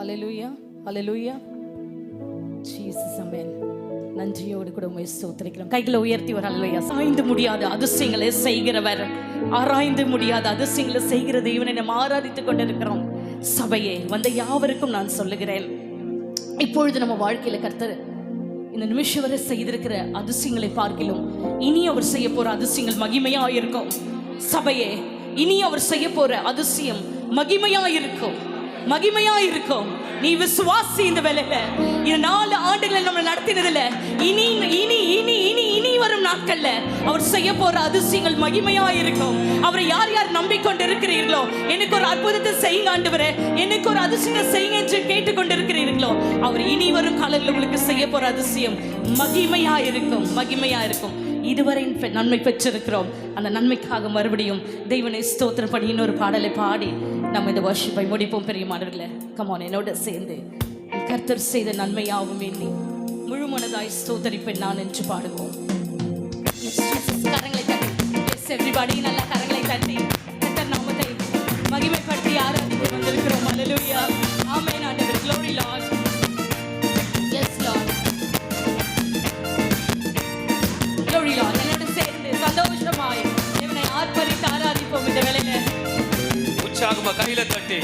ஹalleluya ஹalleluya Jesus அமேன் நன்றியோடு கூட உண்மை ஸ்தோத்திரிக்கிறோம். கைகளை உயர்த்தி வர அல்லையா சாய்ந்து முடியாத அதிசயங்களை செய்கிறவர். ஆராய்ந்து முடியாத அதிசயங்களை செய்கிற தேவனை நம்ம ஆராதித்துக் கொண்டிருக்கிறோம். சபையே வந்த யாவருக்கும் நான் சொல்லுகிறேன். இப்பொழுது நம்ம வாழ்க்கையில கர்த்தர் இந்த நிமிஷம் வரை செய்திருக்கிற அதிசயங்களை பார்க்கிலும் இனி அவர் செய்ய போற அதிசயங்கள் மகிமையா இருக்கும் சபையே இனி அவர் செய்ய போற அதிசயம் மகிமையா இருக்கும் மகிமையா இருக்கும் நீ விசுவாசி இந்த வேலையில இந்த நாலு ஆண்டுகளை நம்ம நடத்தினதுல. இனி இனி இனி இனி இனி வரும் நாட்கள்ல அவர் செய்ய போற அதிசயங்கள் மகிமையா இருக்கும் அவரை யார் யார் நம்பிக்கொண்டு இருக்கிறீர்களோ எனக்கு ஒரு அற்புதத்தை செய்யுங்க ஆண்டவரே. எனக்கு ஒரு அதிசயத்தை செய்யுங்க என்று கேட்டுக்கொண்டு இருக்கிறீர்களோ அவர் இனி வரும் காலங்களில் உங்களுக்கு செய்ய போற அதிசயம் மகிமையா இருக்கும் மகிமையா இருக்கும் இதுவரை பெ- நன்மை பெற்றிருக்கிறோம். அந்த நன்மைக்காக மறுபடியும் தெய்வனை ஸ்தோத்திரம் பண்ணி இன்னொரு பாடலை பாடி நம்ம இந்த வருஷப்பை முடிப்போம் பெரியமானவர்களே கமான் என்னோட சேர்ந்து. கர்த்தர் செய்த நன்மையாகவும் எண்ணி முழு மனதாய் ஸ்தோத்தரிப்பேன் நான் என்று பாடுவோம். கரங்களை தட்டி. எஸ் நல்ல கரங்களை தட்டி. கர்த்தர் நாமத்தை மகிமைப்படுத்தி ஆராதித்து வந்திருக்கிறோம். அல்லேலூயா ஆமை ஆண்டவர். க்ளோரி லார்ட் உற்சாகமா கையில தட்டி.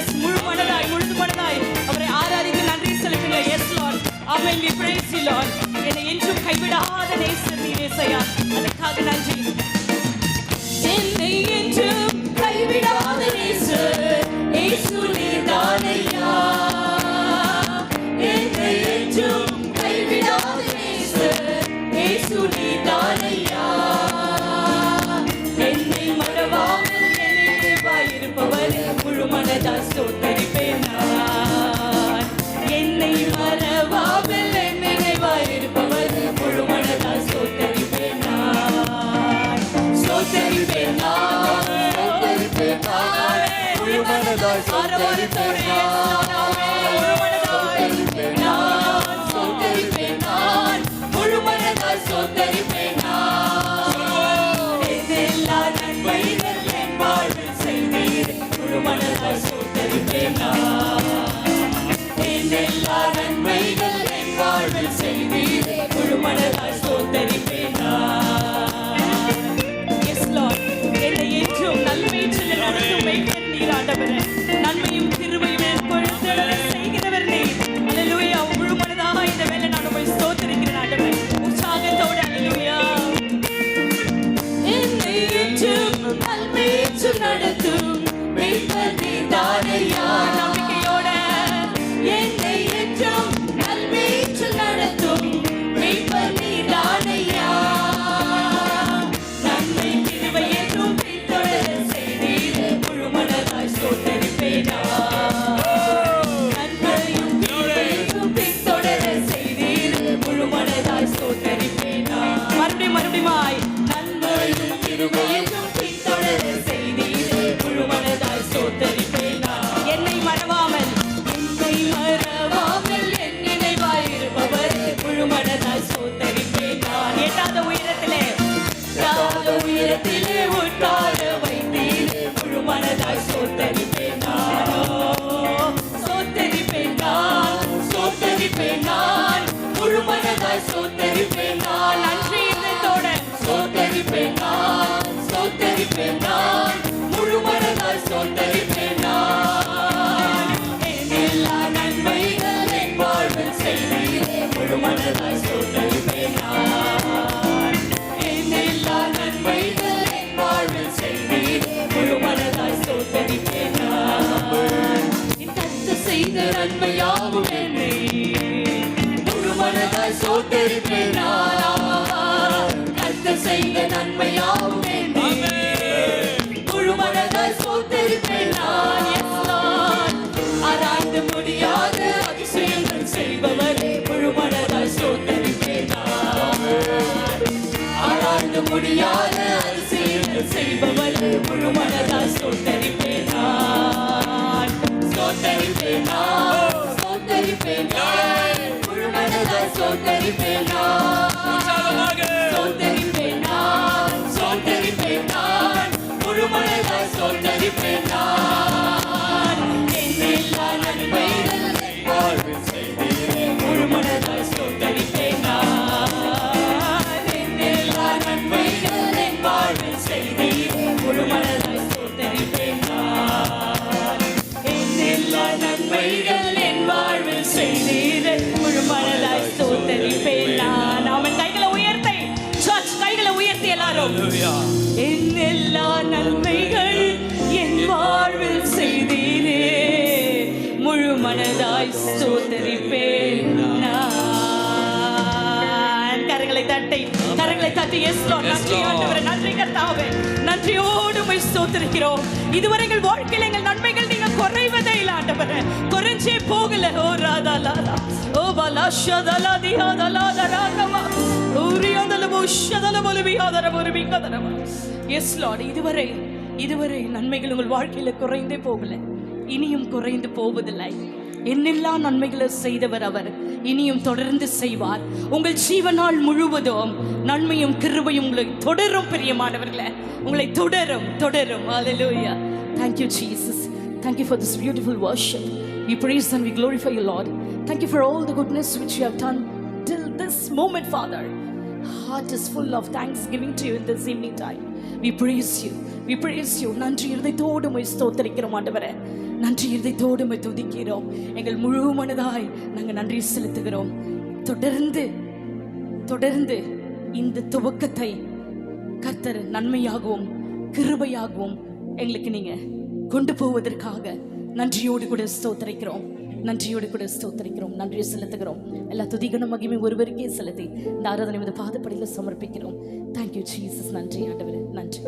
எஸ் முழு மனதாய் முழு மனதாய் அவரை ஆராதித்து நன்றி செலுத்துங்க எஸ் லார்ட் அவை we பிரைஸ் you lord. என்னை என்றும் கைவிடாத நேசர் நீ நேசையா. அதற்காக நன்றி. என்னை என்றும் கைவிடாத நேசர் இயேசு நீர்தானையா என்னை என்றும் கைவிடாத நேசர் இயேசு ஸ்தோத்தரிப்பேன் நான் ஸ்தோத்தரிப்பேன் நான் முழு மனதாய் ஸ்தோத்தரிப்பேன் நான் முழு மனதாய் Hallelujah. முழுமனதாய் ஸ்தோத்தரிப்பேன் செய்பவரே முழுமனதாய் ஸ்தோத்தரிப்பேன் நான் மனதாய் ஸ்தோத்தரிப்பேன் நான் கரங்களை தட்டி கரங்களை தட்டி எஸ் நன்றி. ஆண்டவரே நன்றி கர்த்தாவே. நன்றியோடு போய் ஸ்தோத்திருக்கிறோம் இதுவரை எங்கள் வாழ்க்கையில் எங்கள் நன்மைகள் நீங்க குறைவதே இல்லை ஆண்டவரே. குறைஞ்சே போகல. ஓ ராதா லாதா. ஓ பலா ஷதலா திஹாதலா தராகமா ஊரியாதல புஷதல பொலுபியாதர பொலுபிகதரமா எஸ் லார்ட் இதுவரை இதுவரை நன்மைகள் உங்கள் வாழ்க்கையில குறைந்தே போகல. இனியும் குறைந்து போவதில்லை. எண்ணெல்லா நன்மைகளை செய்தவர் அவர் இனியும் தொடர்ந்து செய்வார் உங்கள் ஜீவனால் முழுவதும் நன்மையும் கிருபையும் உங்களை தொடரும் பிரியமானவர்கள உங்களை தொடரும் தொடரும் hallelujah thank you Jesus thank you for this beautiful worship we praise and we glorify you lord thank you for all the goodness which you have done till this moment father heart is full of thanksgiving to you in this evening time we praise you we praise you நன்றி இருதயத்தோடு போய் ஸ்தோத்தரிக்கிற மாட்டவரை நன்றி இருதயத்தோடு துதிக்கிறோம். எங்கள் முழு மனதாய் நாங்கள் நன்றி செலுத்துகிறோம். தொடர்ந்து தொடர்ந்து இந்த துவக்கத்தை கர்த்தர் நன்மையாகவும் கிருபையாகவும் எங்களுக்கு நீங்க கொண்டு போவதற்காக நன்றியோடு கூட ஸ்தோத்தரிக்கிறோம். நன்றியோடு கூட ஸ்தோத்தரிக்கிறோம். நன்றியை செலுத்துகிறோம். எல்லா துதிகன மகிமை ஒருவருக்கே செலுத்தி இந்த ஆராதனை வந்து பாதப்படியில் சமர்ப்பிக்கிறோம். தேங்க்யூ ஜீசஸ் நன்றி ஆண்டவர். நன்றி.